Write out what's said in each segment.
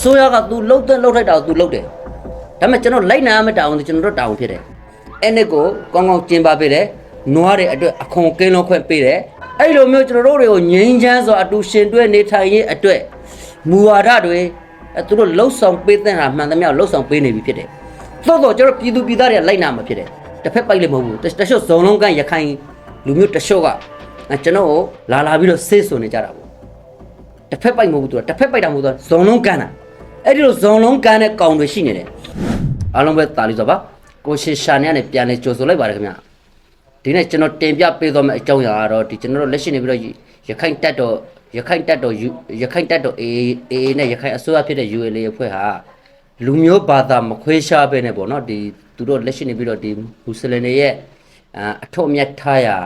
စိုးရက तू လှုပ်တဲ့လှုပ်ထိုက်တာကို तू လှုပ်တယ်ဒါပေမဲ့ကျွန်တော်လိုက်နာရမယ့်တာဝန်ကျွန်တော်တို့တာဝန်ဖြစ်တယ်အဲ့နှစ်ကိုကောင်းကောင်းကျင်းပပေးတယ်နွားတွေအတွက်အခွန်ကင်းလုံးခွင့်ပေးတယ်အဲ့လိုမျိုးကျွန်တော်တို့တွေကိုငြိမ်းချမ်းစွာအတူရှင်တွဲနေထိုင်ရေးအတွက်မူဝါဒတွေအဲသူတို့လှုပ်ဆောင်ပေးတဲ့ဟာမှန်သမျှလှုပ်ဆောင်ပေးနေပြီဖြစ်တယ်သို့တော့ကျွန်တော်ပြည်သူပြည်သားတွေကလိုက်နာမှာဖြစ်တယ်တစ်ဖက်ပိုက်လည်းမဟုတ်ဘူးတတချို့ဇုံလုံးကရခိုင်လူမျိုးတချို့ကအဲကျွန်တော်ကိုလာလာပြီးတော့ဆေးဆွနေကြတာပေါ့တစ်ဖက်ပိုက်မဟုတ်ဘူးသူကတစ်ဖက်ပိုက်တာမဟုတ်သူကဇုံလုံးကန်တာ အဲ့ဒီလိုဇုံလုံးကန်တဲ့ကောင်တွေရှိနေတယ်အားလုံးပဲတာလီဆိုပါကိုရှေရှာနေကနေပြန်လေကြိုဆိုလိုက်ပါတယ်ခင်ဗျဒီနေ့ကျွန်တော်တင်ပြပေးသွားမယ့်အကြောင်းအရာကတော့ဒီကျွန်တော်တို့လက်ရှိနေပြီးတော့ရခိုင်တက်တော်ရခိုင်တက်တော်ရခိုင်တက်တော် AA AA နဲ့ရခိုင်အစိုးရဖြစ်တဲ့ ULA အဖွဲ့ဟာလူမျိုးဘာသာမခွဲခြားပဲနဲ့ပေါ့နော်ဒီသူတို့လက်ရှိနေပြီးတော့ဒီမွတ်စလင်တွေရဲ့အာအထွတ်အမြတ်ထားရာ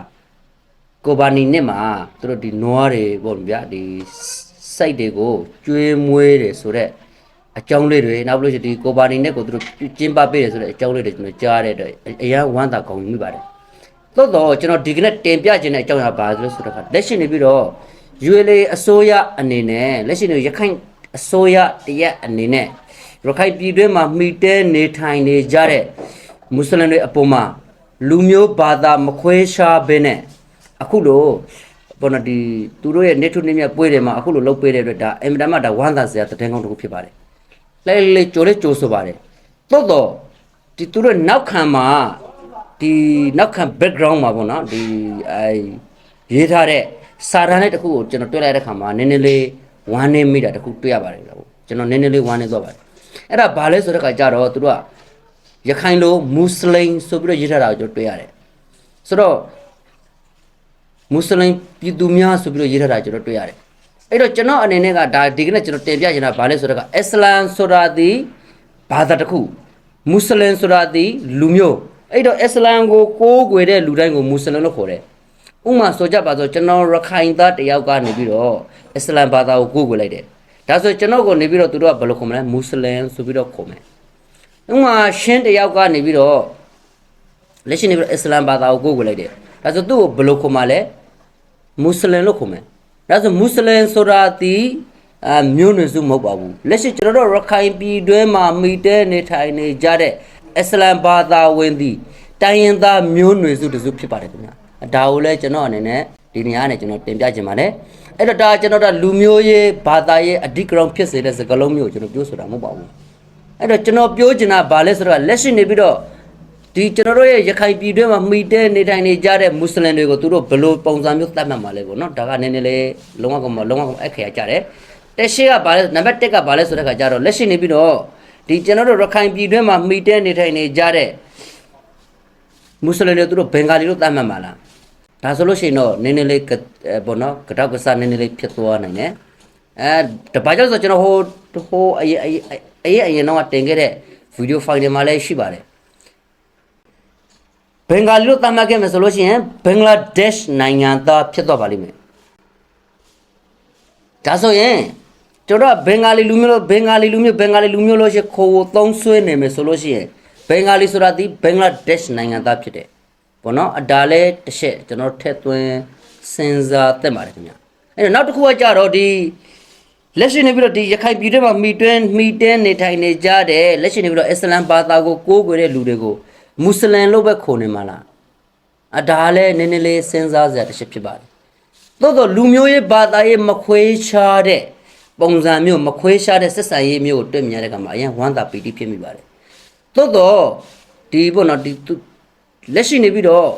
ကိုဘာနီနဲ့မှာသူတို့ဒီနွားတွေပေါ့ဗျာဒီစိုက်တွေကိုကျွေးမွေးတယ်ဆိုတော့ အကြောင်းလေးတွေနောက်ပြီးလို့ရှိရင်ဒီကိုဘာနီနဲ့ကိုသူတို့ကျင်းပပေးတယ်ဆိုတဲ့အကြောင်းလေးတွေကျွန်တော်ကြားတဲ့အတွက်အရန်ဝမ်းသာကောင်းမိပါတယ်သို့တော့ကျွန်တော်ဒီကနေ့တင်ပြခြင်းတဲ့အကြောင်းအရာပါဆိုလို့ဆိုတော့လက်ရှိနေပြီးတော့ ULA အစိုးရအနေနဲ့လက်ရှိနေရခိုင်အစိုးရတရက်အနေနဲ့ရခိုင်ပြည်တွင်းမှာမိတဲနေထိုင်နေကြတဲ့မွတ်စလင်တွေအပေါ်မှာလူမျိုးဘာသာမခွဲခြားဘဲနဲ့အခုလို့ဘောနဒီသူတို့ရဲ့နေထုနေမြပွဲတွေမှာအခုလို့လုပ်ပေးတဲ့အတွက်ဒါအင်မတန်မှဒါဝမ်းသာစရာတဲ့ကောင်းတစ်ခုဖြစ်ပါတယ်။ လဲလဲကြိုလဲကြိုဆိုပါတယ်။သို့တော့ဒီသူတို့နောက်ခံမှာဒီနောက်ခံ background မှာပေါ့နော်ဒီအဲရေးထားတဲ့စာတမ်းလေးတစ်ခုကိုကျွန်တော်တွေ့လိုက်တဲ့ခါမှာနည်းနည်းလေးဝမ်းနေမိတာတစ်ခုတွေ့ရပါတယ်ဗျာ။ကျွန်တော်နည်းနည်းလေးဝမ်းနေသွားပါတယ်။အဲ့ဒါဘာလဲဆိုတဲ့ခါကျတော့သူတို့ကရခိုင်လိုမွတ်စလိမ်ဆိုပြီးတော့ရေးထားတာကိုကျွန်တော်တွေ့ရတယ်။ဆိုတော့မွတ်စလင်ပြည်သူများဆိုပြီးတော့ရေးထားတာကျွန်တော်တွေ့ရတယ် အဲ့တော့ကျွန်တော်အနေနဲ့ကဒါဒီကနေ့ကျွန်တော်တင်ပြချင်တာဘာလဲဆိုတော့ကအစ္စလမ်ဆိုတာဒီဘာသာတစ်ခုမွတ်စလင်ဆိုတာဒီလူမျိုးအဲ့တော့အစ္စလမ်ကိုကိုးကွယ်တဲ့လူတိုင်းကိုမွတ်စလင်လို့ခေါ်တယ်ဥပမာဆိုကြပါစို့ကျွန်တော်ရခိုင်သားတယောက်ကနေပြီးတော့အစ္စလမ်ဘာသာကိုကိုးကွယ်လိုက်တယ်ဒါဆိုကျွန်တော်ကိုနေပြီးတော့သူတို့ကဘယ်လိုခေါ်မလဲမွတ်စလင်ဆိုပြီးတော့ခေါ်မယ်ဥပမာရှင်းတယောက်ကနေပြီးတော့လက်ရှိနေပြီးတော့အစ္စလမ်ဘာသာကိုကိုးကွယ်လိုက်တယ်ဒါဆိုသူ့ကိုဘယ်လိုခေါ်မှလဲမွတ်စလင်လို့ခေါ်မယ် ဒါဆိုမွတ်စလင်ဆိုတာဒီအမျိုးနွယ်စုမဟုတ်ပါဘူးလက်ရှိကျွန်တော်တို့ရခိုင်ပြည်တွင်းမှာမိတဲနေထိုင်နေကြတဲ့အစ္စလမ်ဘာသာဝင်သည်တိုင်းရင်းသားမျိုးနွယ်စုတစုဖြစ်ပါတယ်ခင်ဗျာဒါကိုလည်းကျွန်တော်အနေနဲ့ဒီနေရာနဲ့ကျွန်တော်တင်ပြခြင်းပါတယ်အဲ့တော့ဒါကျွန်တော်တို့လူမျိုးရေးဘာသာရေးအဓိကရုဏ်ဖြစ်စေတဲ့စကားလုံးမျိုးကိုကျွန်တော်ပြောဆိုတာမဟုတ်ပါဘူးအဲ့တော့ကျွန်တော်ပြောချင်တာဗာလဲဆိုတော့လက်ရှိနေပြီးတော့ ဒီကျွန်တော်တို့ရဲ့ရခိုင်ပြည်တွင်းမှာမိတဲနေထိုင်နေကြတဲ့မွတ်စလင်တွေကိုသူတို့ဘယ်လိုပုံစံမျိုးသတ်မှတ်မှာလဲပေါ့နော်ဒါကနည်းနည်းလေးလုံးဝကောင်လုံးဝကောင်အခက်ရကြတယ်တက်ရှိကဗာလဲနံပါတ်1ကဗာလဲဆိုတဲ့ခါကျတော့လက်ရှိနေပြီးတော့ဒီကျွန်တော်တို့ရခိုင်ပြည်တွင်းမှာမိတဲနေထိုင်နေကြတဲ့မွတ်စလင်တွေသူတို့ဘင်္ဂါလီလို့သတ်မှတ်မှာလားဒါဆိုလို့ရှိရင်တော့နည်းနည်းလေးကအဲပေါ့နော်ကတောက်ကစားနည်းနည်းလေးဖြစ်သွားနိုင်တယ်အဲတပါးကြောင့်ဆိုကျွန်တော်ဟိုဟိုအရင်အရင်အရင်အရင်တော့တင်ခဲ့တဲ့ဗီဒီယိုဖိုင်တွေမှာလည်းရှိပါတယ် ဘင်္ဂါလီလို့သတ်မှတ်ခဲ့မယ်ဆိုလို့ရှိရင်ဘင်္ဂလားဒေ့ရှ်နိုင်ငံသားဖြစ်သွားပါလိမ့်မယ်ဒါဆိုရင်ကျွန်တော်ကဘင်္ဂါလီလူမျိုးလို့ဘင်္ဂါလီလူမျိုးဘင်္ဂါလီလူမျိုးလို့ရှိရင်ခိုးကိုသုံးဆွဲနေမယ်ဆိုလို့ရှိရင်ဘင်္ဂါလီဆိုတာဒီဘင်္ဂလားဒေ့ရှ်နိုင်ငံသားဖြစ်တယ်ဘောနော်အဒါလဲတစ်ချက်ကျွန်တော်ထည့်သွင်းစဉ်းစားသင့်ပါတယ်ခင်ဗျအဲ့တော့နောက်တစ်ခုကကြတော့ဒီလက်ရှိနေပြီးတော့ဒီရခိုင်ပြည်တွင်းမှာမိတွင်းမိတဲနေထိုင်နေကြတဲ့လက်ရှိနေပြီးတော့အစ္စလမ်ဘာသာကိုကိုးကွယ်တဲ့လူတွေကို မွတ်စလင်လို့ပဲခေါ်နေမှာလားအဒါလည်းနည်းနည်းလေးစဉ်းစားစရာတစ်ချက်ဖြစ်ပါတယ်သို့တော့လူမျိုးရေးဘာသာရေးမခွဲခြားတဲ့ပုံစံမျိုးမခွဲခြားတဲ့ဆက်ဆံရေးမျိုးကိုတွေ့မြင်ရတဲ့အခါမှာအရင်ဝမ်းသာပီတိဖြစ်မိပါတယ်သို့တော့ဒီပေါ့နော်ဒီသူလက်ရှိနေပြီးတော့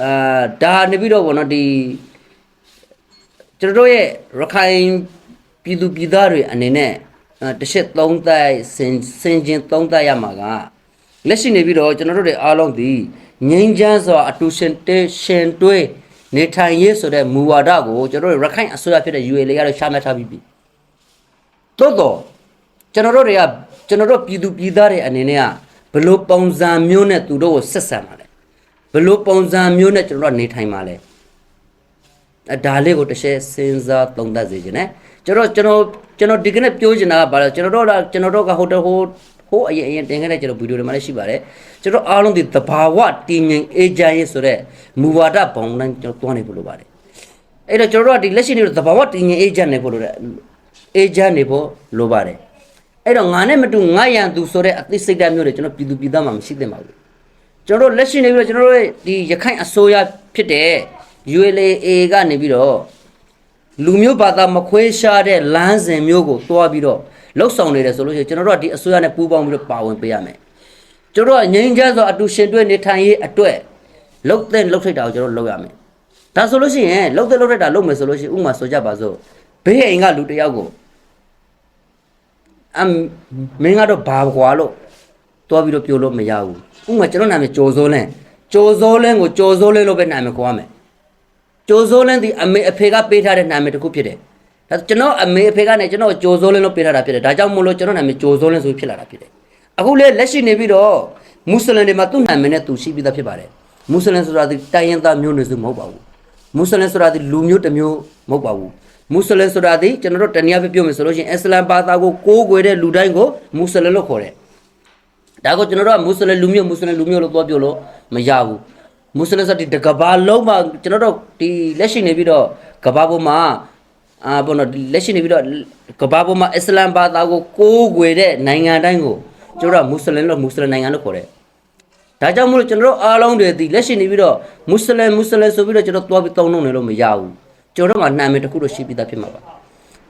အာဒါနေပြီးတော့ပေါ့နော်ဒီကျွန်တော်တို့ရဲ့ရခိုင်ပြည်သူပြည်သားတွေအနေနဲ့အဲတစ်ချက်သုံးသပ်စင်စင်ချင်းသုံးသပ်ရမှာက လက်ရှိနေပြီးတော့ကျွန်တော်တို့တွေအားလုံးဒီငြိမ်းချမ်းစွာအတူရှင်တေရှင်တွဲနေထိုင်ရေးဆိုတဲ့မူဝါဒကိုကျွန်တော်တို့ရခိုင်အစိုးရဖြစ်တဲ့ UAL ကတော့ရှာမှတ်ထားပြီးပြီတိုးတော့ကျွန်တော်တို့တွေကကျွန်တော်တို့ပြည်သူပြည်သားတွေအနေနဲ့ကဘယ်လိုပုံစံမျိုးနဲ့သူတို့ကိုဆက်ဆံမှာလဲဘယ်လိုပုံစံမျိုးနဲ့ကျွန်တော်တို့ကနေထိုင်မှာလဲအဲဒါလေးကိုတစ်ချက်စဉ်းစားသုံးသပ်စေခြင်းနဲ့ကျွန်တော်ကျွန်တော်ကျွန်တော်ဒီကနေ့ပြောချင်တာကဘာလဲကျွန်တော်တို့ကကျွန်တော်တို့ကဟိုတဟို ဟိုအရင်အရင်တင်ခဲ့တဲ့ကျွန်တော်ဗီဒီယိုတွေမှာလည်းရှိပါတယ်ကျွန်တော်အားလုံးဒီသဘာဝတည်ငြိမ်အေးချမ်းရေးဆိုတဲ့မူဝါဒဘောင်တိုင်းကျွန်တော်တွန်းနေဖို့လိုပါတယ်အဲ့တော့ကျွန်တော်တို့ကဒီလက်ရှိနေတော့သဘာဝတည်ငြိမ်အေးချမ်းနေဖို့လိုတယ်အေးချမ်းနေဖို့လိုပါတယ်အဲ့တော့ငါနဲ့မတူငါရန်သူဆိုတဲ့အသိစိတ်ဓာတ်မျိုးတွေကျွန်တော်ပြည်သူပြည်သားမှမရှိသင့်ပါဘူးကျွန်တော်တို့လက်ရှိနေပြီးတော့ကျွန်တော်တို့ရဲ့ဒီရခိုင်အစိုးရဖြစ်တဲ့ ULA ကနေပြီးတော့လူမျိုးဘာသာမခွဲရှားတဲ့လမ်းစဉ်မျိုးကိုတွားပြီးတော့ လှုပ်ဆောင်နေတယ်ဆိုလို့ရှိရင်ကျွန်တော်တို့ကဒီအစိုးရနဲ့ပူးပေါင်းပြီးတော့ပါဝင်ပေးရမယ်ကျွန်တော်တို့ကငြိမ်းချမ်းစွာအတူရှင်တွဲနေထိုင်ရေးအတွက်လှုပ်တဲ့လှုပ်ထိတ်တာကိုကျွန်တော်တို့လုပ်ရမယ်ဒါဆိုလို့ရှိရင်လှုပ်တဲ့လှုပ်ထိတ်တာလုပ်မယ်ဆိုလို့ရှိရင်ဥပမာဆိုကြပါစို့ဘေးအိမ်ကလူတစ်ယောက်ကိုအမ်မင်းကတော့ဘာကွာလို့တွားပြီးတော့ပြောလို့မရဘူးဥပမာကျွန်တော်နာမည်ကျော်စိုးလန်းကျော်စိုးလန်းကိုကျော်စိုးလန်းလို့ပဲနာမည်ခေါ်ရမယ်ကျော်စိုးလန်းဒီအမေအဖေကပေးထားတဲ့နာမည်တစ်ခုဖြစ်တယ် ဒါကျွန်တော်အမေအဖေကလည်းကျွန်တော်ကျော်စိုးလန်းလို့ပေးထားတာဖြစ်တယ်ဒါကြောင့်မို့လို့ကျွန်တော်နာမည်ကျော်စိုးလန်းဆိုပြီးဖြစ်လာတာဖြစ်တယ်အခုလေလက်ရှိနေပြီးတော့မွတ်စလင်တွေမှာသူ့နာမည်နဲ့သူရှိပြီးသားဖြစ်ပါတယ်မွတ်စလင်ဆိုတာဒီတိုင်းရင်းသားမျိုးနွယ်စုမဟုတ်ပါဘူးမွတ်စလင်ဆိုတာဒီလူမျိုးတစ်မျိုးမဟုတ်ပါဘူးမွတ်စလင်ဆိုတာဒီကျွန်တော်တို့တနည်းအားဖြင့်ပြောမယ်ဆိုလို့ရှိရင်အစ္စလမ်ဘာသာကိုကိုးကွယ်တဲ့လူတိုင်းကိုမွတ်စလင်လို့ခေါ်တယ်ဒါကိုကျွန်တော်တို့ကမွတ်စလင်လူမျိုးမွတ်စလင်လူမျိုးလို့ပြောပြလို့မရဘူးမွတ်စလင်ဆိုတဲ့ကဘာလုံးမှာကျွန်တော်တို့ဒီလက်ရှိနေပြီးတော့ကဘာပေါ်မှာ အာဘောနော်ဒီလက်ရှိနေပြီးတော့ကဘာပေါ်မှာအစ္စလမ်ဘာသာကိုကိုးကွယ်တဲ့နိုင်ငံတိုင်းကိုကျွန်တော်တို့ကမွတ်စလင်လို့မွတ်စလင်နိုင်ငံလို့ခေါ်တယ်ဒါကြောင့်မို့လို့ကျွန်တော်တို့အားလုံးတွေဒီလက်ရှိနေပြီးတော့မွတ်စလင်မွတ်စလင်ဆိုပြီးတော့ကျွန်တော်သွားပြီးတောင်းနှုံနေလို့မရဘူးကျွန်တော်တို့ကနာမည်တစ်ခုတော့ရှိပြီးသားဖြစ်မှာပါ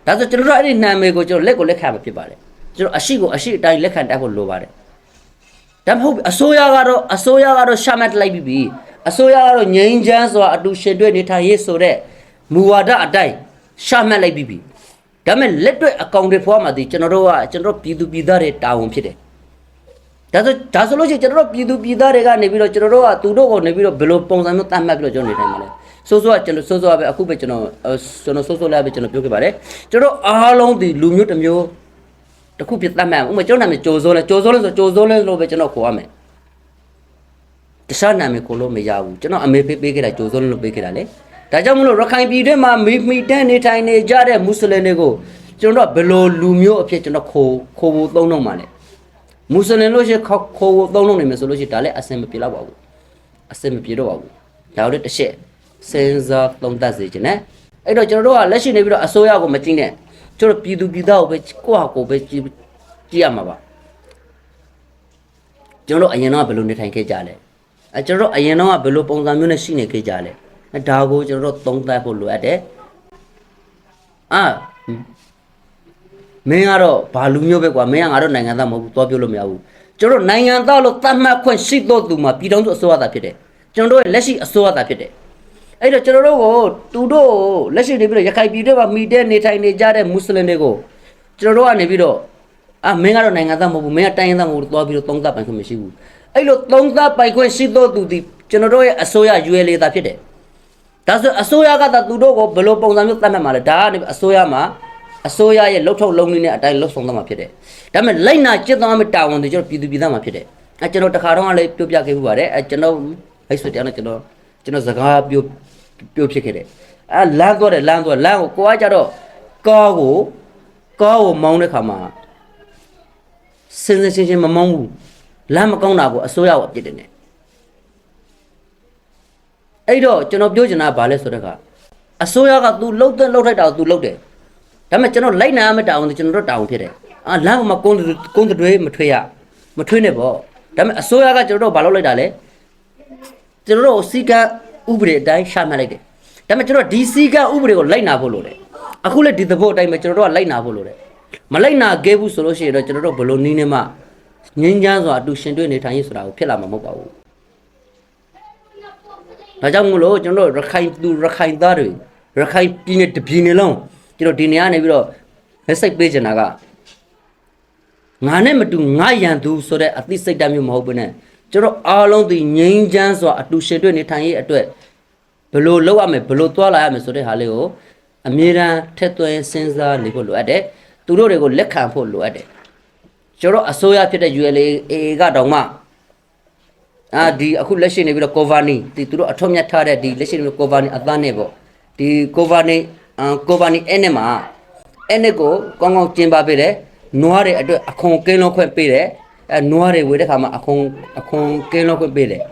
ဒါဆိုကျွန်တော်တို့အဲ့ဒီနာမည်ကိုကျွန်တော်လက်ကိုလက်ခံမှာဖြစ်ပါတယ်ကျွန်တော်အရှိကိုအရှိအတိုင်းလက်ခံတတ်ဖို့လိုပါတယ်ဒါမဟုတ်ဘူးအစိုးရကတော့အစိုးရကတော့ရှာမှတ်လိုက်ပြီးပြီအစိုးရကတော့ငြိမ်းချမ်းစွာအတူရှင်တွေ့နေထိုင်ရေးဆိုတဲ့မူဝါဒအတိုင်း ရှာမှတ်လိုက်ပြီးပြီဒါပေမဲ့လက်တွေ့အကောင့်တွေဖွားမှာဒီကျွန်တော်တို့ကကျွန်တော်တို့ပြည်သူပြည်သားတွေတာဝန်ဖြစ်တယ်ဒါဆိုဒါဆိုလို့ရှိရင်ကျွန်တော်တို့ပြည်သူပြည်သားတွေကနေပြီးတော့ကျွန်တော်တို့ကသူတို့ကိုနေပြီးတော့ဘယ်လိုပုံစံမျိုးတတ်မှတ်ပြီးတော့ကျွန်တော်နေထိုင်မှာလဲစိုးစိုးကကျွန်တော်စိုးစိုးကပဲအခုပဲကျွန်တော်အဲကျွန်တော်စိုးစိုးလည်းပဲကျွန်တော်ပြောခဲ့ပါတယ်ကျွန်တော်တို့အားလုံးဒီလူမျိုးတစ်မျိုးတခုပြတ်တတ်မှန်ဥပမာကျွန်တော်နာမည်ကြိုစိုးလဲကြိုစိုးလဲဆိုကြိုစိုးလဲလို့ပဲကျွန်တော်ခေါ်ရမယ်တခြားနာမည်ခေါ်လို့မရဘူးကျွန်တော်အမေဖေးပေးခဲ့တာကြိုစိုးလဲလို့ပေးခဲ့တာလေ ဒါကြောင့်မလို့ရခိုင်ပြည်တွင်းမှာမိမိတန်းနေထိုင်နေကြတဲ့မွတ်စလင်တွေကိုကျွန်တော်ကဘယ်လိုလူမျိုးအဖြစ်ကျွန်တော်ခိုးခိုးဖို့သုံးတော့မှာလဲမွတ်စလင်လို့ရှိရင်ခေါ်ခိုးဖို့သုံးလို့နေမယ်ဆိုလို့ရှိရင်ဒါလည်းအဆင်မပြေတော့ပါဘူးအဆင်မပြေတော့ပါဘူးဒါတို့တစ်ချက်စဉ်းစားသုံးသပ်စေချင်တယ်အဲ့တော့ကျွန်တော်တို့ကလက်ရှိနေပြီးတော့အစိုးရကိုမကြည့်နဲ့ကျွန်တော်ပြည်သူပြည်သားကိုပဲကိုယ့်ဟာကိုယ်ပဲကြည့်ကြည့်ရမှာပါကျွန်တော်တို့အရင်တော့ဘယ်လိုနေထိုင်ခဲ့ကြလဲအဲကျွန်တော်တို့အရင်တော့ဘယ်လိုပုံစံမျိုးနဲ့ရှိနေခဲ့ကြလဲအဲ ဒါကိုကျွန်တော်တို့သုံးသပ်ဖို့လိုအပ်တယ်အာမင်းကတော့ဘာလူမျိုးပဲကွာမင်းကငါတို့နိုင်ငံသားမဟုတ်ဘူးသွားပြောလို့မရဘူးကျွန်တော်တို့နိုင်ငံသားလို့သတ်မှတ်ခွင့်ရှိတော့သူမှာပြည်တော်စုအစိုးရသားဖြစ်တယ်ကျွန်တော်တို့ရဲ့လက်ရှိအစိုးရသားဖြစ်တယ်အဲ့တော့ကျွန်တော်တို့ကိုသူတို့ကိုလက်ရှိနေပြီးတော့ရခိုင်ပြည်တွေမှာမိတဲ့နေထိုင်နေကြတဲ့မွတ်စလင်တွေကိုကျွန်တော်တို့ကနေပြီးတော့အာမင်းကတော့နိုင်ငံသားမဟုတ်ဘူးမင်းကတိုင်းရင်းသားမဟုတ်ဘူးသွားပြီးတော့သုံးသပ်ပိုင်ခွင့်မရှိဘူးအဲ့လိုသုံးသပ်ပိုင်ခွင့်ရှိတော့သူဒီကျွန်တော်တို့ရဲ့အစိုးရရွေးလေသားဖြစ်တယ် ဒါဆိုအစိုးရကသာသူတို့ကိုဘယ်လိုပုံစံမျိုးသတ်မှတ်မှာလဲဒါကနေအစိုးရမှာအစိုးရရဲ့လှုပ်ထုတ်လုံးနေတဲ့အတိုင်းလှုပ်ဆောင်သွားမှာဖြစ်တယ်ဒါပေမဲ့လိုက်နာကျင့်သုံးမယ့်တာဝန်တွေကျွန်တော်ပြည်သူပြည်သားမှာဖြစ်တယ်အဲကျွန်တော်တခါတော့လည်းပြောပြခဲ့မှုပါတယ်အဲကျွန်တော်အဲ့ဆိုတရားနဲ့ကျွန်တော်ကျွန်တော်စကားပြောပြောဖြစ်ခဲ့တယ်အဲလမ်းသွားတယ်လမ်းသွားလမ်းကိုကိုကကြတော့ကားကိုကားကိုမောင်းတဲ့ခါမှာစင်စင်ချင်းချင်းမမောင်းဘူးလမ်းမကောင်းတာကိုအစိုးရကအပြစ်တင်တယ် အဲ့တော့ကျွန်တော်ပြောချင်တာကဘာလဲဆိုတော့ကအစိုးရက तू လှုပ်တဲ့လှုပ်ထိုက်တာကို तू လှုပ်တယ်ဒါပေမဲ့ကျွန်တော်လိုက်နာရမယ့်တာဝန်တွေကျွန်တော်တို့တာဝန်ဖြစ်တယ်အာလမ်းပေါ်မှာကုန်းကုန်းတွေမထွေးရမထွေးနဲ့ပေါ့ဒါပေမဲ့အစိုးရကကျွန်တော်တို့ဘာလုပ်လိုက်တာလဲကျွန်တော်တို့စီကံဥပဒေအတိုင်းရှာမှတ်လိုက်တယ်ဒါပေမဲ့ကျွန်တော်ဒီစီကံဥပဒေကိုလိုက်နာဖို့လိုတယ်အခုလည်းဒီသဘောအတိုင်းပဲကျွန်တော်တို့ကလိုက်နာဖို့လိုတယ်မလိုက်နာခဲ့ဘူးဆိုလို့ရှိရင်တော့ကျွန်တော်တို့ဘယ်လိုနည်းနဲ့မှငင်းချမ်းစွာအတူရှင်တွေ့နေထိုင်ရေးဆိုတာကိုဖြစ်လာမှာမဟုတ်ပါဘူး ဒါကြောင့်မို့လို့ကျွန်တော်တို့ရခိုင်သူရခိုင်သားတွေရခိုင်ပြည်နယ်တစ်ပြည်နယ်လုံးကျွန်တော်ဒီနေရာနေပြီးတော့ message ပေးချင်တာကငါနဲ့မတူငါရန်သူဆိုတဲ့အသိစိတ်ဓာတ်မျိုးမဟုတ်ဘဲနဲ့ကျွန်တော်အားလုံးဒီငြိမ်းချမ်းစွာအတူရှင်တွေ့နေထိုင်ရေးအတွက်ဘယ်လိုလုပ်ရမလဲဘယ်လိုသွားလာရမလဲဆိုတဲ့ဟာလေးကိုအမြဲတမ်းထက်သွင်းစဉ်းစားနေဖို့လိုအပ်တယ်သူတို့တွေကိုလက်ခံဖို့လိုအပ်တယ်ကျွန်တော်အစိုးရဖြစ်တဲ့ ULA ကတောင်မှ အာဒီအခုလက်ရှိနေပြီးတော့ cover နေဒီသူတို့အထွတ်မြတ်ထားတဲ့ဒီလက်ရှိနေပြီး cover နေအသားနဲ့ပေါ့ဒီ cover နေအမ် cover နေအဲ့နဲ့မှာအဲ့နဲ့ကိုကောင်းကောင်းကျင်းပပေးတယ်နွားတွေအတွက်အခွန်ကင်းလုံးခွင့်ပေးတယ်အဲနွားတွေဝေတဲ့ခါမှာအခွန်အခွန်ကင်းလုံးခွင့်ပေးတယ်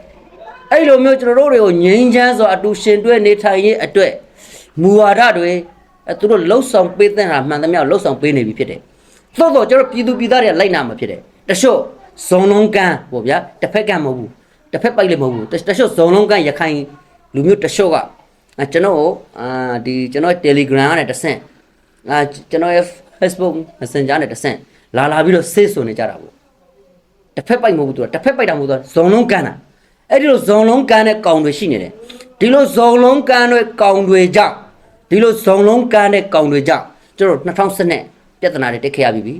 အဲ့လိုမျိုးကျွန်တော်တို့တွေကိုငြိမ်းချမ်းစွာအတူရှင်တွဲနေထိုင်ရေးအတွက်မူဝါဒတွေအဲသူတို့လှုပ်ဆောင်ပေးတဲ့ဟာမှန်သမျှလှုပ်ဆောင်ပေးနေပြီဖြစ်တယ်သို့တော့ကျွန်တော်ပြည်သူပြည်သားတွေကလိုက်နာမှာဖြစ်တယ်တချို့ဇုံလုံးကန်းပေါ့ဗျာတစ်ဖက်ကန်းမဟုတ်ဘူး တစ်ဖက်ပိုက်လည်းမဟုတ်ဘူးတတချို့ဇုံလုံးကန်းရခိုင်လူမျိုးတချို့ကအာကျွန်တော်ကိုအာဒီကျွန်တော် Telegram နဲ့တဆင့်အာကျွန်တော်ရဲ့ Facebook Messenger နဲ့တဆင့်လာလာပြီးတော့ဆေးဆွနေကြတာပေါ့တစ်ဖက်ပိုက်မဟုတ်ဘူးသူကတစ်ဖက်ပိုက်တာမဟုတ်သူကဇုံလုံးကန်းတာအဲ့ဒီလိုဇုံလုံးကန်းတဲ့ကောင်တွေရှိနေတယ်ဒီလိုဇုံလုံးကန်းတဲ့ကောင်တွေကြောင့်ဒီလိုဇုံလုံးကန်းတဲ့ကောင်တွေကြောင့်ကျွန်တော်2010ပြဿနာတွေတက်ခဲ့ရပြီပြီ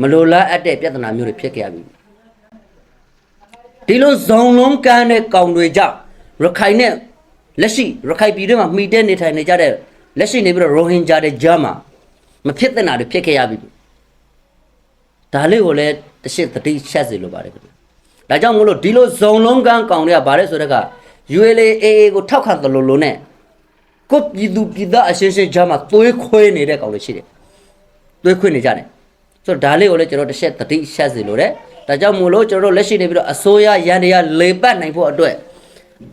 မလိုလားအပ်တဲ့ပြဿနာမျိုးတွေဖြစ်ခဲ့ရပြီ ဒီလိုဇုံလုံးကန်းတဲ့ကောင်တွေကြောင့်ရခိုင်နဲ့လက်ရှိရခိုင်ပြည်တွင်းမှာမှီတဲ့နေထိုင်နေကြတဲ့လက်ရှိနေပြီးတော့ရိုဟင်ဂျာတွေကြားမှာမဖြစ်တဲ့နာတွေဖြစ်ခဲ့ရပြီဒါလေးကိုလည်းတစ်ရှစ်သတိချက်စီလိုပါတယ်ခင်ဗျဒါကြောင့်မို့လို့ဒီလိုဇုံလုံးကန်းကောင်တွေကဗါတဲ့ဆိုတဲ့က ULAA ကိုထောက်ခံတယ်လို့လို့နဲ့ကိုပြည်သူပြည်သားအရှင်းရှင်းကြားမှာသွေးခွေးနေတဲ့ကောင်တွေရှိတယ်တွေးခွင့်နေကြတယ်ဆိုတော့ဒါလေးကိုလည်းကျွန်တော်တစ်ချက်သတိရှက်စီလို့တယ် ဒါကြောင့်မို့လို့ကျွန်တော်တို့လက်ရှိနေပြီးတော့အစိုးရရန်တရားလေပတ်နိုင်ဖို့အတွက်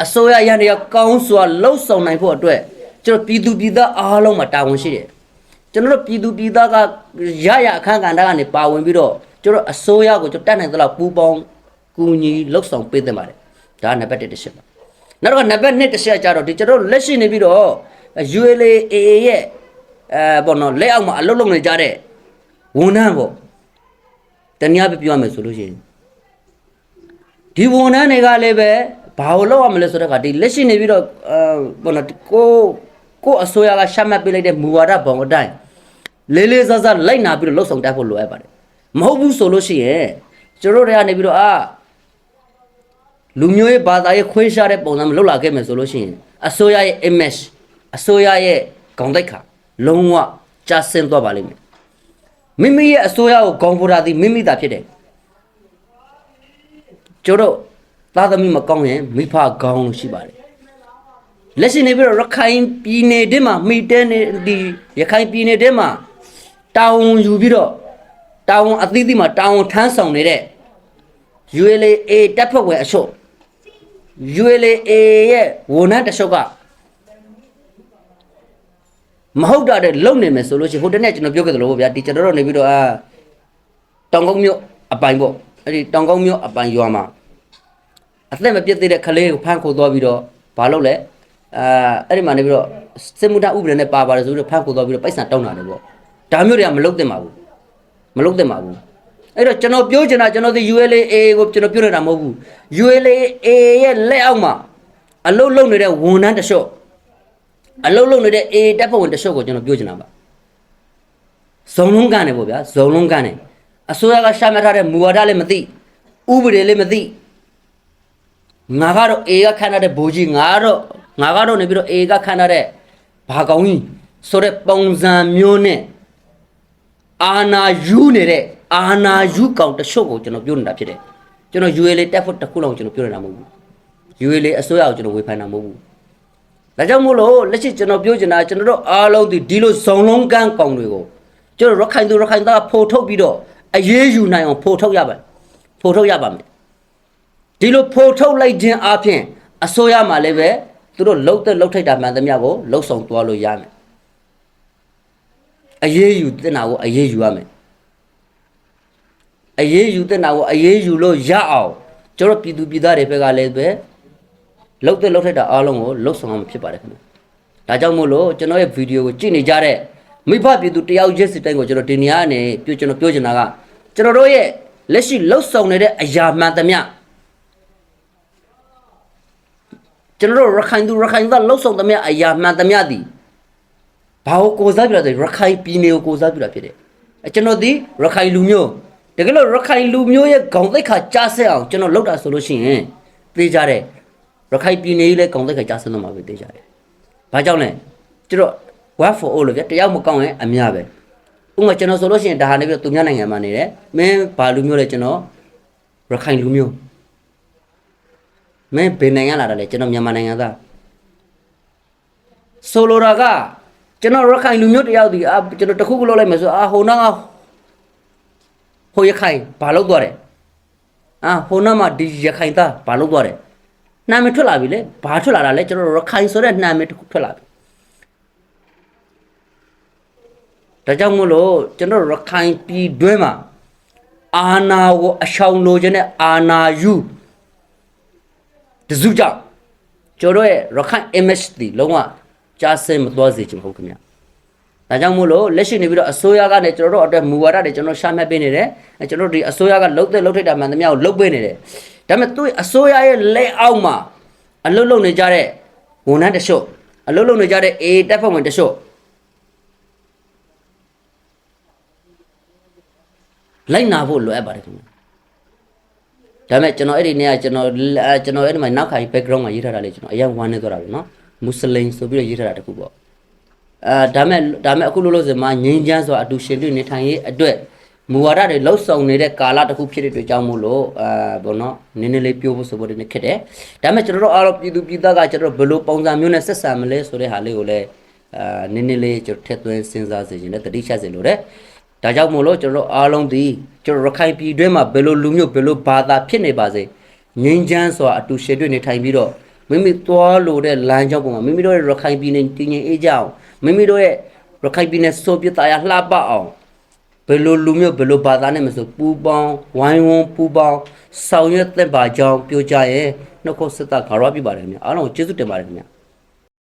အစိုးရရန်တရားကောင်းစွာလှုပ်ဆောင်နိုင်ဖို့အတွက်ကျွန်တော်ပြည်သူပြည်သားအားလုံးမှာတာဝန်ရှိတယ်ကျွန်တော်တို့ပြည်သူပြည်သားကရရအခန်းကဏ္ဍကနေပါဝင်ပြီးတော့ကျွန်တော်အစိုးရကိုကျွန်တော်တတ်နိုင်သလောက်ပူးပေါင်းကူညီလှုပ်ဆောင်ပေးသင့်ပါတယ်ဒါကနံပါတ်1တစ်ချက်ပါနောက်တော့နံပါတ်2တစ်ချက်ကျတော့ဒီကျွန်တော်တို့လက်ရှိနေပြီးတော့ ULAA ရဲ့အဲပေါ့နော်လက်အောက်မှာအလုပ်လုပ်နေကြတဲ့ဝန်ထမ်းပေါ့ တနည်းအားဖြင့်ပြောရမယ်ဆိုလို့ရှိရင်ဒီဝန်ထမ်းတွေကလည်းပဲဘာလို့လုပ်ရမလဲဆိုတော့ကဒီလက်ရှိနေပြီးတော့အဲပေါ့နော်ကိုကိုအစိုးရကရှမှတ်ပေးလိုက်တဲ့မူဝါဒပုံအတိုင်းလေးလေးစားစားလိုက်နာပြီးတော့လှုပ်ဆောင်တတ်ဖို့လိုအပ်ပါတယ်မဟုတ်ဘူးဆိုလို့ရှိရင်ကျွန်တော်တို့တွေကနေပြီးတော့အာလူမျိုးရေးဘာသာရေးခွေးရှားတဲ့ပုံစံမလုပ်လာခဲ့မယ်ဆိုလို့ရှိရင်အစိုးရရဲ့ image အစိုးရရဲ့ဂုဏ်သိက္ခာလုံးဝကျဆင်းသွားပါလိမ့်မယ် မိမိရဲ့အစိုးရကိုဂုဏ်ပေါ်တာသည်မိမိသာဖြစ်တယ်ကျတို့သားသမီးမကောင်းရင်မိဖကောင်းလို့ရှိပါတယ်လက်ရှိနေပြီးတော့ရခိုင်ပြည်နယ်တည်းမှာမိတဲနေဒီရခိုင်ပြည်နယ်တည်းမှာတာဝန်ယူပြီးတော့တာဝန်အသီးသီးမှာတာဝန်ထမ်းဆောင်နေတဲ့ ULA တပ်ဖွဲ့ဝင်အချို့ ULA ရဲ့ဝန်ထမ်းတချို့က မဟုတ်တာတဲ့လုံနေမယ်ဆိုလို့ရှိရင်ဟိုတနေ့ကျွန်တော်ပြောခဲ့သလိုပေါ့ဗျာဒီကျွန်တော်တို့နေပြီးတော့အာတောင်ကုန်းမြို့အပိုင်ပေါ့အဲ့ဒီတောင်ကုန်းမြို့အပိုင်ရွာမှာအသက်မပြည့်သေးတဲ့ကလေးကိုဖမ်းခေါ်သွားပြီးတော့ဘာလုပ်လဲအာအဲ့ဒီမှာနေပြီးတော့စစ်မှုထမ်းဥပဒေနဲ့ပါပါတယ်ဆိုပြီးတော့ဖမ်းခေါ်သွားပြီးတော့ပိုက်ဆံတောင်းတာတယ်ပေါ့ဒါမျိုးတွေကမလုပ်သင့်ပါဘူးမလုပ်သင့်ပါဘူးအဲ့တော့ကျွန်တော်ပြောချင်တာကျွန်တော်ဒီ ULA ကိုကျွန်တော်ပြောနေတာမဟုတ်ဘူး ULA ရဲ့လက်အောက်မှာအလုတ်လုံနေတဲ့ဝန်ထမ်းတချို့ အလုတ်လုံနေတဲ့ A တပ်ဖွဲ့ဝင်တချို့ကိုကျွန်တော်ပြောချင်တာပါဇုံလုံးကနေပေါ့ဗျာဇုံလုံးကနေအစိုးရကရှာမှတ်ထားတဲ့မူဝါဒလည်းမသိဥပဒေလည်းမသိငါကတော့ A ကခန့်ထားတဲ့ဘူကြီးငါကတော့ငါကတော့နေပြီးတော့ A ကခန့်ထားတဲ့ဘာကောင်ကြီးဆိုတဲ့ပုံစံမျိုးနဲ့အာနာယူနေတဲ့အာနာယူကောင်တချို့ကိုကျွန်တော်ပြောနေတာဖြစ်တယ်ကျွန်တော် UA တက်ဖို့တစ်ခုလောက်ကျွန်တော်ပြောနေတာမဟုတ်ဘူး UA အစိုးရကိုကျွန်တော်ဝေဖန်တာမဟုတ်ဘူး ဒါကြောင့်မို့လို့လက်ရှိကျွန်တော်ပြောချင်တာကျွန်တော်တို့အားလုံးဒီဒီလိုဇုံလုံးကန်းကောင်တွေကိုကျွန်တော်ရခိုင်သူရခိုင်သားဖိုထုတ်ပြီးတော့အရေးယူနိုင်အောင်ဖိုထုတ်ရပါဖိုထုတ်ရပါမယ်ဒီလိုဖိုထုတ်လိုက်ခြင်းအပြင်အစိုးရမှာလည်းပဲသူတို့လှုပ်တဲ့လှုပ်ထိုက်တာမှန်သမျှကိုလှုပ်ဆောင်သွားလို့ရမယ်အရေးယူတဲ့နာကိုအရေးယူရမယ်အရေးယူတဲ့နာကိုအရေးယူလို့ရအောင်ကျွန်တော်ပြည်သူပြည်သားတွေဘက်ကလည်းပဲ လှုပ်တဲ့လှုပ်ထိုက်တာအားလုံးကိုလှုပ်ဆောင်အောင်ဖြစ်ပါတယ်ခင်ဗျဒါကြောင့်မို့လို့ကျွန်တော်ရဲ့ဗီဒီယိုကိုကြည့်နေကြတဲ့မိဘပြည်သူတယောက်ချင်းစီတိုင်းကိုကျွန်တော်ဒီနေရာကနေပြောကျွန်တော်ပြောချင်တာကကျွန်တော်တို့ရဲ့လက်ရှိလှုပ်ဆောင်နေတဲ့အရာမှန်သမျှကျွန်တော်တို့ရခိုင်သူရခိုင်သားလှုပ်ဆောင်သမျှအရာမှန်သမျှသည်ဘာကိုကိုစားပြတာလဲရခိုင်ပြည်နယ်ကိုကိုစားပြတာဖြစ်တယ်အဲကျွန်တော်ဒီရခိုင်လူမျိုးတကယ်လို့ရခိုင်လူမျိုးရဲ့ဂုံသိက္ခာကြားဆက်အောင်ကျွန်တော်လုပ်တာဆိုလို့ရှိရင်သိကြတယ် ရခိုင်ပြည်နယ်ကြီးလည်းဂုံသိက္ခာကြားဆက်တော့မှာပဲသိကြတယ်ဘာကြောင့်လဲကျွန်တော် what for all လို့ဗျတယောက်မကောင်းရင်အများပဲဥပမာကျွန်တော်ဆိုလို့ရှိရင်ဒါဟာနေပြီးတော့သူများနိုင်ငံမှာနေတယ်မင်းဘာလူမျိုးလဲကျွန်တော်ရခိုင်လူမျိုးမင်းဘယ်နိုင်ငံလာတာလဲကျွန်တော်မြန်မာနိုင်ငံသားဆိုလိုတာကကျွန်တော်ရခိုင်လူမျိုးတယောက်ဒီအာကျွန်တော်တခုခုလုပ်လိုက်မယ်ဆိုအာဟိုနာကဟိုရခိုင်ဘာလုပ်သွားတယ်အာဟိုနာမှာဒီရခိုင်သားဘာလုပ်သွားတယ် နာမည်ထွက်လာပြီလေဘာထွက်လာတာလဲကျွန်တော်ရခိုင်ဆိုတဲ့နာမည်တစ်ခုထွက်လာပြီဒါကြောင့်မို့လို့ကျွန်တော်ရခိုင်ပြည်တွင်းမှာအာနာကိုအရှောင်လိုချင်တဲ့အာနာယူတစုကြောင့်ကျွန်တော်ရဲ့ရခိုင် image ဒီလုံးဝကြားစင်မသွားစေချင်ဘူးခင်ဗျာဒါကြောင့်မို့လို့လက်ရှိနေပြီးတော့အစိုးရကလည်းကျွန်တော်တို့အတွက်မူဝါဒတွေကျွန်တော်ရှာမှတ်ပေးနေတယ်အဲကျွန်တော်တို့ဒီအစိုးရကလှုပ်တဲ့လှုပ်ထိတ်တာမှန်သမျှကိုလှုပ်ပေးနေတယ် ဒါပေမဲ့သူ့အစိုးရရဲ့လက်အောက်မှာအလုတ်လုံနေကြတဲ့ဝန်ထမ်းတချို့အလုတ်လုံနေကြတဲ့အေတပ်ဖွဲ့ဝင်တချို့လိုက်နာဖို့လိုအပ်ပါတယ်ခင်ဗျဒါပေမဲ့ကျွန်တော်အဲ့ဒီနေရာကျွန်တော်ကျွန်တော်အဲ့ဒီမှာနောက်ခါကြီး background မှာရေးထားတာလေကျွန်တော်အရင်ဝမ်းနေသွားတာလေနော်မွတ်စလင်ဆိုပြီးတော့ရေးထားတာတခုပေါ့အာဒါမဲ့ဒါမဲ့အခုလို့လို့စမှာငြိမ်းချမ်းစွာအတူရှင်တွေ့နေထိုင်ရေးအတွက် မူဝါဒတွေလှုပ်ဆောင်နေတဲ့ကာလတစ်ခုဖြစ်တဲ့အတွက်ကြောင့်မို့လို့အဲဘောနော်နည်းနည်းလေးပြောဖို့ဆိုဖို့တည်းခက်တယ်ဒါမဲ့ကျွန်တော်တို့အားလုံးပြည်သူပြည်သားကကျွန်တော်တို့ဘယ်လိုပုံစံမျိုးနဲ့ဆက်ဆံမလဲဆိုတဲ့ဟာလေးကိုလည်းအာနည်းနည်းလေးကျွန်တော်ထည့်သွင်းစဉ်းစားစေခြင်းနဲ့တတိချစေလိုတယ်ဒါကြောင့်မို့လို့ကျွန်တော်တို့အားလုံးဒီကျွန်တော်ရခိုင်ပြည်တွင်းမှာဘယ်လိုလူမျိုးဘယ်လိုဘာသာဖြစ်နေပါစေငင်းချမ်းစွာအတူရှေ့တွေ့နေထိုင်ပြီးတော့မိမိသွားလို့တဲ့လမ်းကြောင်းပေါ်မှာမိမိတို့ရဲ့ရခိုင်ပြည်နယ်တည်ငြိမ်အေးကြအောင်မိမိတို့ရဲ့ရခိုင်ပြည်နယ်စိုးပြတ်သားရလှပအောင်ဘ ယ်လိုလူမျိုးဘယ်လိုဘာသာနဲ့မဆိုပူပေါင်းဝိုင်းဝန်းပူပေါင်းဆောင်ရွက်သက်ပါကြောင်းပြောကြရဲ့နှုတ်ခွန်းဆက်တာခါရပြပါတယ်ခင်ဗျာအားလုံးကိုကျေးဇူးတင်ပါတယ်ခင်ဗျာ